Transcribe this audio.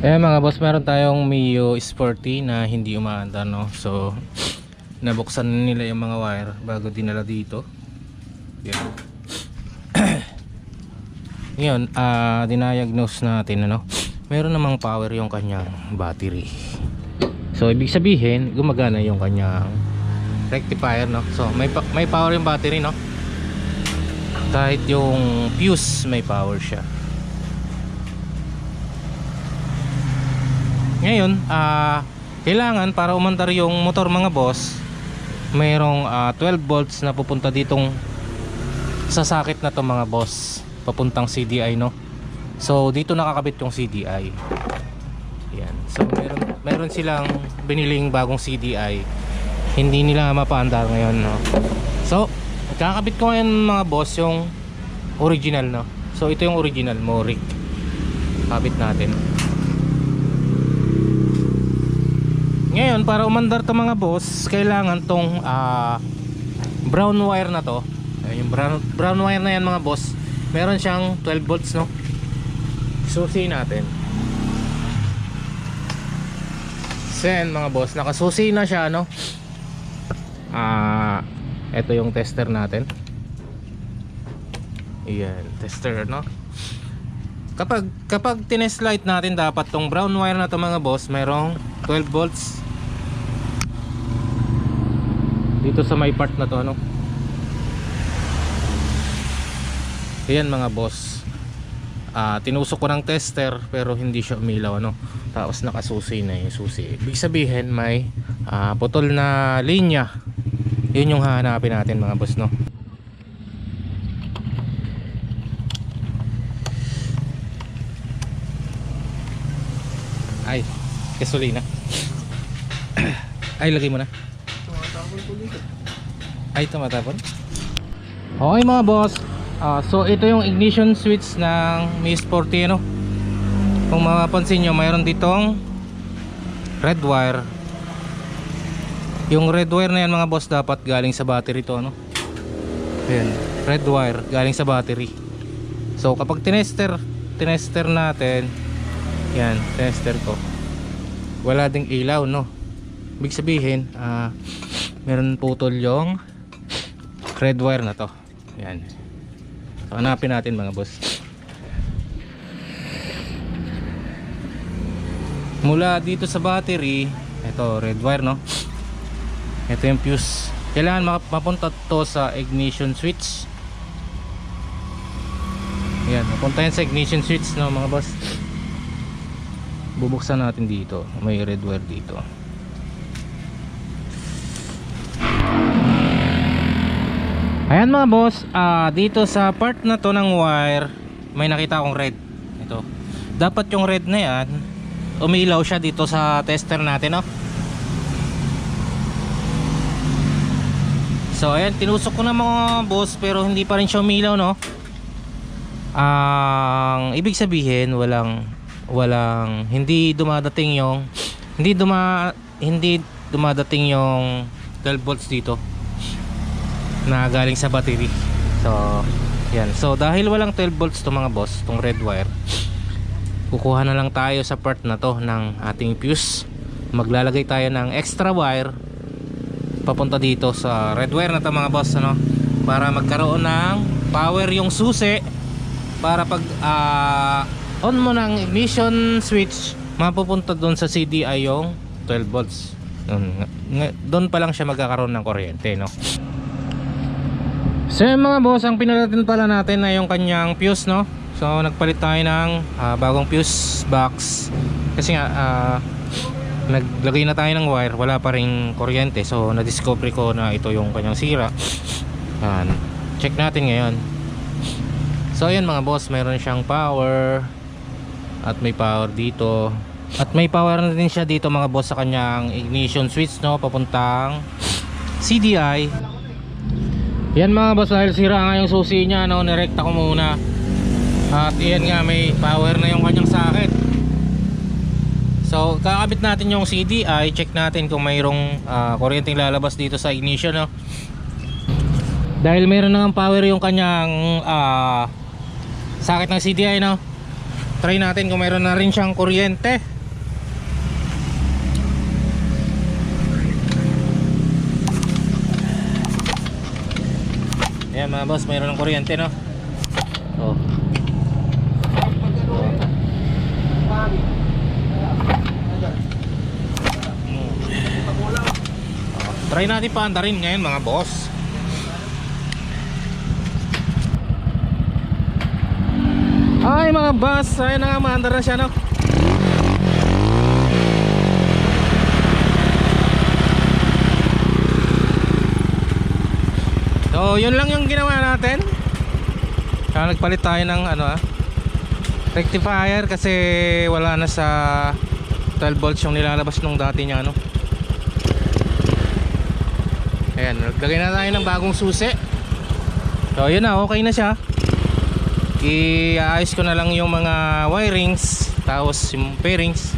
Eh mga boss, meron tayong Mio Sporty na hindi umaandar no. So nabuksan na nila yung mga wire bago dinala dito. Yan. Ngayon, ah dindiagnose natin ano. Meron namang power yung kanyang battery. So ibig sabihin, gumagana yung kanyang rectifier no. So may may power yung battery no. Kahit yung fuse may power siya. Ngayon, ah kailangan para umandar yung motor mga boss, mayroong ah, 12 volts na pupunta ditong sa sakit na to mga boss, papuntang CDI no. So dito nakakabit yung CDI. Yan. So meron meron silang biniling bagong CDI. Hindi nila mapaandar ngayon no. So kakabit ko ngayon mga boss yung original no. So ito yung original Moric. Kabit natin. Ngayon, para umandar to mga boss, kailangan tong ah, brown wire na to. Ayun, yung brown, brown wire na yan mga boss. Meron siyang 12 volts, no? Susi natin. Sen mga boss, nakasusi na siya, no? Ah, ito yung tester natin. Ayan, tester, no? Kapag kapag tinest light natin dapat tong brown wire na to mga boss, merong 12 volts. Dito sa may part na to ano? Ayan mga boss. Ah, tinusok ko ng tester pero hindi siya umilaw ano? Tapos nakasusi na yung susi. Ibig sabihin may ah, putol na linya. Yun yung hahanapin natin mga boss no? Ay gasolina ay lagay mo na. Ay tumatapon. Okay mga boss. Ah, so ito yung ignition switch ng Mi Sporty ano kung mapapansin nyo mayroon ditong red wire. Yung red wire na yan mga boss dapat galing sa battery to ano? Ayan, red wire galing sa battery. So kapag tinester tinester natin yan tester ko. Wala ding ilaw no ibig sabihin ah meron putol yung red wire na to. Yan. So, hanapin natin mga boss. Mula dito sa battery ito red wire no? Ito yung fuse. Kailangan map- mapunta to sa ignition switch. Yan mapunta yan sa ignition switch no mga boss? Bubuksan natin dito. May red wire dito Ayan mga boss, ah, dito sa part na to ng wire, may nakita akong red. Ito. Dapat yung red na yan, umilaw siya dito sa tester natin, no? So, ayan, tinusok ko na mga boss, pero hindi pa rin siya umilaw, no? Ang ibig sabihin, walang, walang, hindi dumadating yung, hindi duma, hindi dumadating yung 12 volts dito na galing sa battery. So yan. So dahil walang 12 volts to mga boss tong red wire kukuha na lang tayo sa part na to ng ating fuse. Maglalagay tayo ng extra wire papunta dito sa red wire na to mga boss ano? Para magkaroon ng power yung susi para pag ah, on mo ng ignition switch mapupunta doon sa CDI yung 12 volts. Doon pa lang siya magkakaroon ng kuryente no So yun mga boss, ang pinalitan pala natin na yung kanyang fuse no. So nagpalit tayo ng ah, bagong fuse box kasi nga ah, naglagay na tayo ng wire, wala pa ring kuryente. So na-discover ko na ito yung kanyang sira. Yan. Check natin ngayon. So ayan mga boss, mayroon siyang power at may power dito. At may power na din siya dito mga boss sa kanyang ignition switch no, papuntang CDI yan mga boss dahil sira nga yung susi niya no, nirekta ko muna. At yan nga may power na yung kanyang socket. So kakabit natin yung CDI check natin kung mayroong ah, kuryenteng lalabas dito sa ignition no. Dahil mayroon nang power yung kanyang ah, socket ng CDI no. Try natin kung meron na rin siyang kuryente Ayan mga boss, mayroon ng kuryente no? Oh. Try natin paanda rin ngayon mga boss. Ay mga boss, ayun na nga maandar na siya no yun lang yung ginawa natin. Kaya nagpalit tayo ng ano ah Rectifier kasi wala na sa 12 volts yung nilalabas nung dati niya ano. Ayan, naglagay na tayo ng bagong susi. So yun na, okay na siya. Iayos ko na lang yung mga wirings Tapos yung pairings